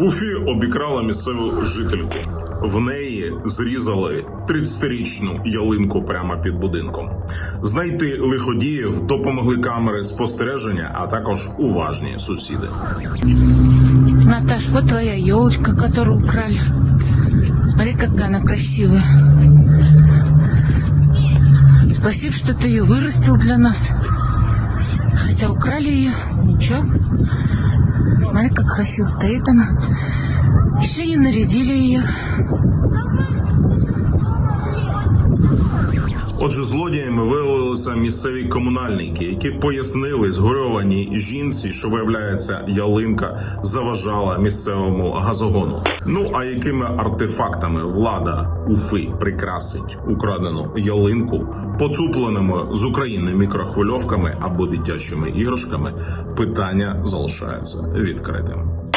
В Уфі обікрала місцеву жительку. В неї зрізали 30-річну ялинку прямо під будинком. Знайти лиходіїв допомогли камери спостереження, а також уважні сусіди. Наташ, вот твоя елочка, которую украли. Смотри, какая она красивая. Спасибо, что ты ее вырастил для нас. Хотя украли ее. Ничего. Как красиво стоит она. Еще не нарядили ее. Отже, злодіями виявилися місцеві комунальники, які пояснили згорьованій жінці, що виявляється, ялинка заважала місцевому газогону. Ну а якими артефактами влада Уфи прикрасить украдену ялинку, поцупленими з України мікрохвильовками або дитячими іграшками, питання залишається відкритим.